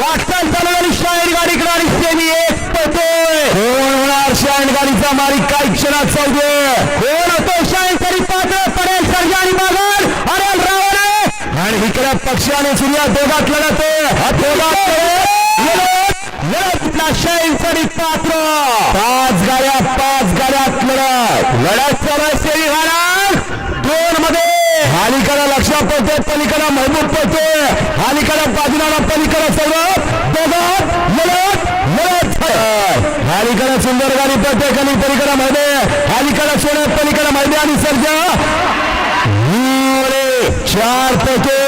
वाटचाल चालू झाली. शाईन गाडीकडे आणि सेमी एक पळतोय. कोण होणार? शाईन गाडीचा मालिक काही क्षणात चौघे कोण होतो? शाईन तरी पात्र पडेल सर्जा आणि बागर अरे रावण. आणि इकडे पक्ष आणि सूर्या दोघात लढतो. हा शाईन तरी पात्र. पाच गाड्या पाच गाड्यात लढत. लढत चालू आहे सेमी महाराज दोन मध्ये लक्ष पडतोय पलीकडा महबूब पडतोय. हालिकाला बाजूला पलीकडा सर्व. दोघात लढत लढत हालिकाला सुंदर गाडी पडते कमी पलीकडा मध्ये हालिकाला सोन्या पलीकडा मध्ये आणि सर्जा. चार पैकी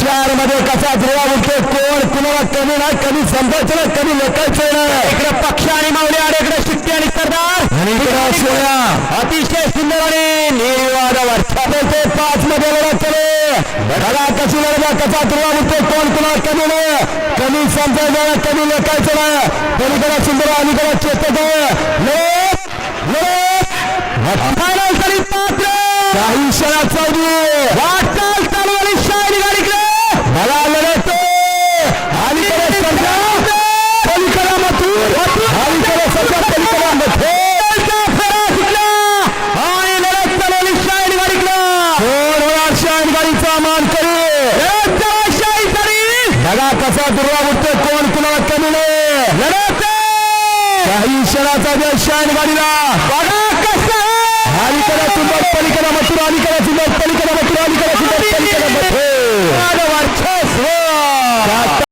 चारमध्ये कसा ध्रुवा उठतो कोण कुणाला कमी नाही कमी समजायचं नाही कमी लेखायचं नाही इकडे पक्ष आणि माऊली आणि इकडे शिट्टी आणि सरदार. आणि इकडे सोया अतिशय सुंदर आणि निर्वादावर छापेचे पाच मध्ये लढत चले. बघा कशी लढवा कसा ध्रुवा उठतो कोण कुणाला कमी नाही कमी समजायचं नाही कमी लेखायचं नाही. पलीकडे सुंदर अलीकडे चेतक काही क्षणात चौधी वाटचाल चालू आणि शाहीर गाडीकडे मला लढतो अलीकडे सरजा पलीकडे मथुर अलीकडे सरजा पलीकडे मथुर आणि लढत चालू आणि शाहीर गाडीकडे कोण होणार शाहीर गाडीचा मान करी शाहीर कसा दुर्वा उठतो कोण कुणाला कमी नाही? लढत! काही क्षणाचा गाडीला बघा कसा? पलीकडे